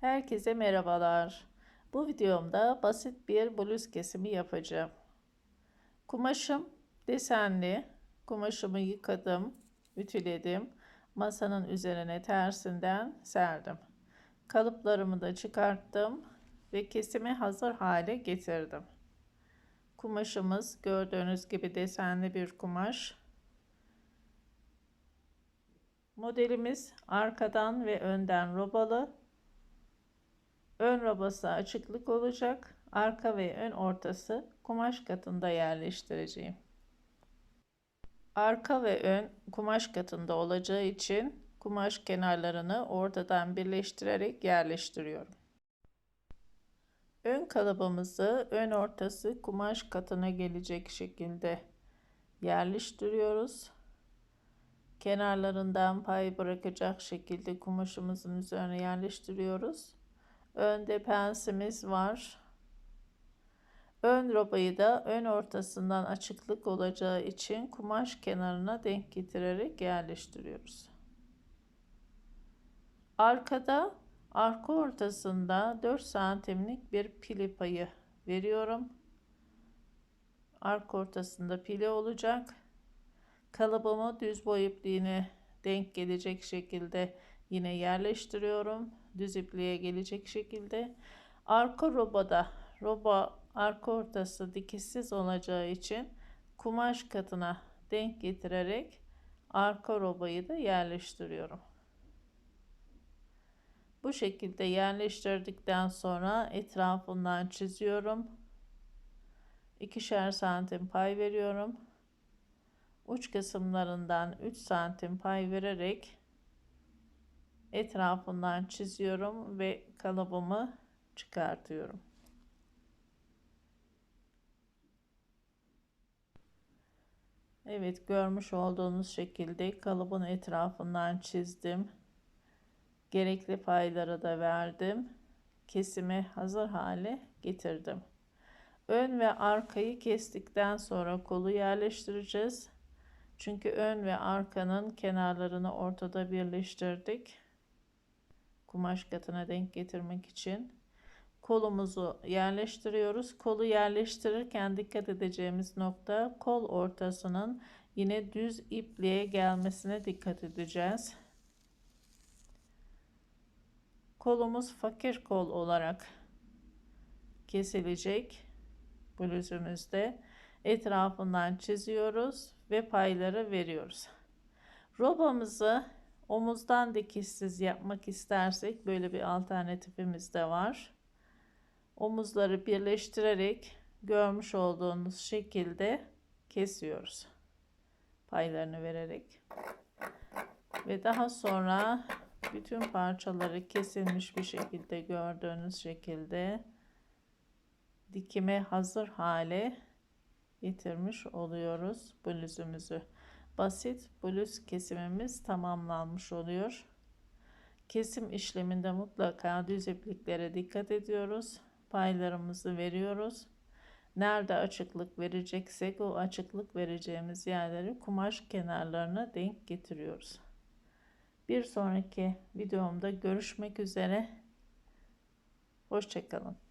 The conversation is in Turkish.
Herkese merhabalar. Bu videomda basit bir bluz kesimi yapacağım. Kumaşım desenli. Kumaşımı yıkadım, ütüledim. Masanın üzerine tersinden serdim. Kalıplarımı da çıkarttım ve kesime hazır hale getirdim. Kumaşımız gördüğünüz gibi desenli bir kumaş. Modelimiz arkadan ve önden robalı. Ön robası açıklık olacak. Arka ve ön ortası kumaş katında yerleştireceğim. Arka ve ön kumaş katında olacağı için kumaş kenarlarını ortadan birleştirerek yerleştiriyorum. Ön kalıbımızı ön ortası kumaş katına gelecek şekilde yerleştiriyoruz. Kenarlarından pay bırakacak şekilde kumaşımızın üzerine yerleştiriyoruz. Önde pensimiz var. Ön robayı da ön ortasından açıklık olacağı için kumaş kenarına denk getirerek yerleştiriyoruz. Arkada arka ortasında 4 santimlik bir pili payı veriyorum. Arka ortasında pili olacak. Kalıbımı düz boy ipliğine denk gelecek şekilde yine yerleştiriyorum. Düz ipliğe gelecek şekilde. Arka robada roba arka ortası dikişsiz olacağı için kumaş katına denk getirerek arka robayı da yerleştiriyorum. Bu şekilde yerleştirdikten sonra etrafından çiziyorum. İkişer santim pay veriyorum. Uç kısımlarından 3 santim pay vererek etrafından çiziyorum ve kalıbımı çıkartıyorum. Evet görmüş olduğunuz şekilde kalıbın etrafından çizdim. Gerekli payları da verdim. Kesime hazır hale getirdim. Ön ve arkayı kestikten sonra kolu yerleştireceğiz. Çünkü ön ve arkanın kenarlarını ortada birleştirdik. Kumaş katına denk getirmek için kolumuzu yerleştiriyoruz. Kolu yerleştirirken dikkat edeceğimiz nokta kol ortasının yine düz ipliğe gelmesine dikkat edeceğiz. Kolumuz fakir kol olarak kesilecek bluzumuzda. Etrafından çiziyoruz ve payları veriyoruz. Robamızı omuzdan dikişsiz yapmak istersek böyle bir alternatifimiz de var. Omuzları birleştirerek görmüş olduğunuz şekilde kesiyoruz. Paylarını vererek. Ve daha sonra bütün parçaları kesilmiş bir şekilde gördüğünüz şekilde dikime hazır hale getirmiş oluyoruz bluzumuzu. Basit bluz kesimimiz tamamlanmış oluyor. Kesim işleminde mutlaka düz ipliklere dikkat ediyoruz. Paylarımızı veriyoruz. Nerede açıklık vereceksek o açıklık vereceğimiz yerleri kumaş kenarlarına denk getiriyoruz. Bir sonraki videomda görüşmek üzere. Hoşçakalın.